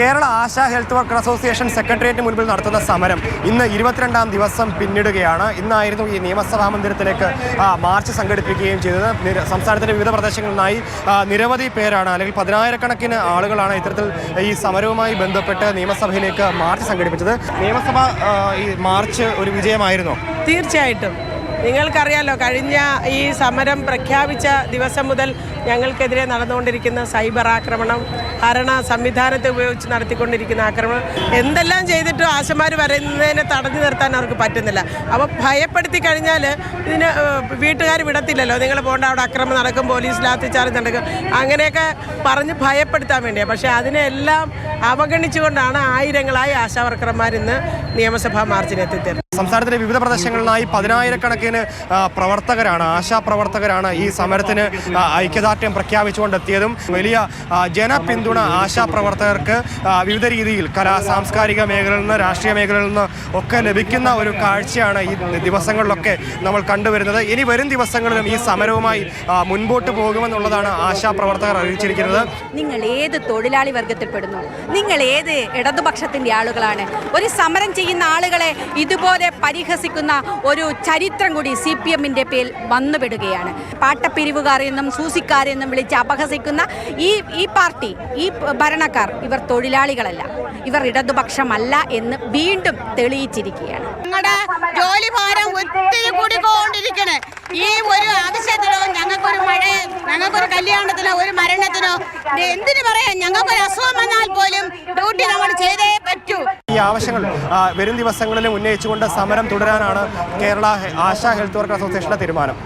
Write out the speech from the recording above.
Kerala Asha health worker association സെക്രട്ടേറിയറ്റിന് മുൻപിൽ നടത്തുന്ന സമരം ഇന്ന് ഇരുപത്തിരണ്ടാം ദിവസം പിന്നിടുകയാണ്. ഇന്നായിരുന്നു ഈ നിയമസഭാ മന്ദിരത്തിലേക്ക് മാർച്ച് സംഘടിപ്പിക്കുകയും ചെയ്തത്. സംസ്ഥാനത്തിന്റെ വിവിധ പ്രദേശങ്ങളിൽ നിന്നായി നിരവധി പേരാണ് അല്ലെങ്കിൽ പതിനായിരക്കണക്കിന് ആളുകളാണ് ഇത്തരത്തിൽ ഈ സമരവുമായി ബന്ധപ്പെട്ട് നിയമസഭയിലേക്ക് മാർച്ച് സംഘടിപ്പിച്ചത്. നിയമസഭ ഈ മാർച്ച് ഒരു വിജയമായിരുന്നോ? തീർച്ചയായിട്ടും. നിങ്ങൾക്കറിയാലോ കഴിഞ്ഞ ഈ സമരം പ്രഖ്യാപിച്ച ദിവസം മുതൽ ഞങ്ങൾക്കെതിരെ നടന്നുകൊണ്ടിരിക്കുന്ന സൈബർ ആക്രമണം ഭരണ സംവിധാനത്തെ ഉപയോഗിച്ച് നടത്തിക്കൊണ്ടിരിക്കുന്ന ആക്രമണം എന്തെല്ലാം ചെയ്തിട്ടും ആശമാർ വരുന്നതിനെ തടഞ്ഞു നിർത്താൻ അവർക്ക് പറ്റുന്നില്ല. അപ്പോൾ ഭയപ്പെടുത്തി കഴിഞ്ഞാൽ ഇതിന് വീട്ടുകാർ വിടത്തില്ലല്ലോ. നിങ്ങൾ പോകേണ്ട അവിടെ അക്രമം നടക്കും പോലീസ് ലാത്തിച്ചാർജ് നടക്കും. അങ്ങനെയൊക്കെ പറഞ്ഞ് ഭയപ്പെടുത്താൻ വേണ്ടിയാണ് പക്ഷേ അതിനെല്ലാം അവഗണിച്ചുകൊണ്ടാണ് ആയിരങ്ങളായി ആശാവർക്കർമാർ ഇന്ന് നിയമസഭാ മാർച്ചിനെത്തിത്തീർന്നത് സംസ്ഥാനത്തിന്റെ വിവിധ പ്രദേശങ്ങളിലായി പതിനായിരക്കണക്കിന് പ്രവർത്തകരാണ് ആശാപ്രവർത്തകരാണ് ഈ സമരത്തിന് ഐക്യദാർഢ്യം പ്രഖ്യാപിച്ചുകൊണ്ടെത്തിയതും വലിയ ജനപിന്തുണ ആശാപ്രവർത്തകർക്ക് വിവിധ രീതിയിൽ കലാ സാംസ്കാരിക മേഖലയിൽ നിന്ന് രാഷ്ട്രീയ മേഖലയിൽ നിന്ന് ഒക്കെ ലഭിക്കുന്ന ഒരു കാഴ്ചയാണ് ഈ ദിവസങ്ങളിലൊക്കെ നമ്മൾ കണ്ടുവരുന്നത്. ഇനി വരും ദിവസങ്ങളിലും ഈ സമരവുമായി മുൻപോട്ട് പോകുമെന്നുള്ളതാണ് ആശാപ്രവർത്തകർ അറിയിച്ചിരിക്കുന്നത്. നിങ്ങൾ ഏത് തൊഴിലാളി വർഗത്തിൽപ്പെടുന്നു? നിങ്ങൾ ഏത് ഇടതുപക്ഷത്തിന്റെ ആളുകളാണ്? ഒരു സമരം ചെയ്യുന്ന ആളുകളെ ഇതുപോലെ പരിഹസിക്കുന്ന ഒരു ചരിത്രം കൂടി സി പി എമ്മിന്റെ പേരിൽ വന്നുപെടുകയാണ് പാട്ടപ്പിരിവുകാരെന്നും സൂസിക്കാരെന്നും വിളിച്ച് അപഹസിക്കുന്ന ഈ ഈ പാർട്ടി ഈ ഭരണക്കാർ ഇവർ തൊഴിലാളികളല്ല. ഇവർ ഇടതുപക്ഷമല്ല എന്ന് വീണ്ടും തെളിയിച്ചിരിക്കുകയാണ്. ഞങ്ങളുടെ ജോലി ഭാരം ഒത്തിരി കൂടിക്കൊണ്ടിരിക്കണേ. ഈ ഒരു ആവശ്യത്തിനോ ഞങ്ങൾക്കൊരു മഴ ഞങ്ങൾക്കൊരു കല്യാണത്തിനോ ഒരു മരണത്തിനോ എന്തിനു പറയാം ഞങ്ങൾക്കൊരു അസുഖം വന്നാൽ പോലും ഡ്യൂട്ടി നമ്മൾ ചെയ്തേ പറ്റൂ. ഈ ആവശ്യങ്ങൾ വരും ദിവസങ്ങളിലും ഉന്നയിച്ചുകൊണ്ട് സമരം തുടരാനാണ് കേരള ആശാ ഹെൽത്ത് വർക്കർ അസോസിയേഷന്റെ തീരുമാനം.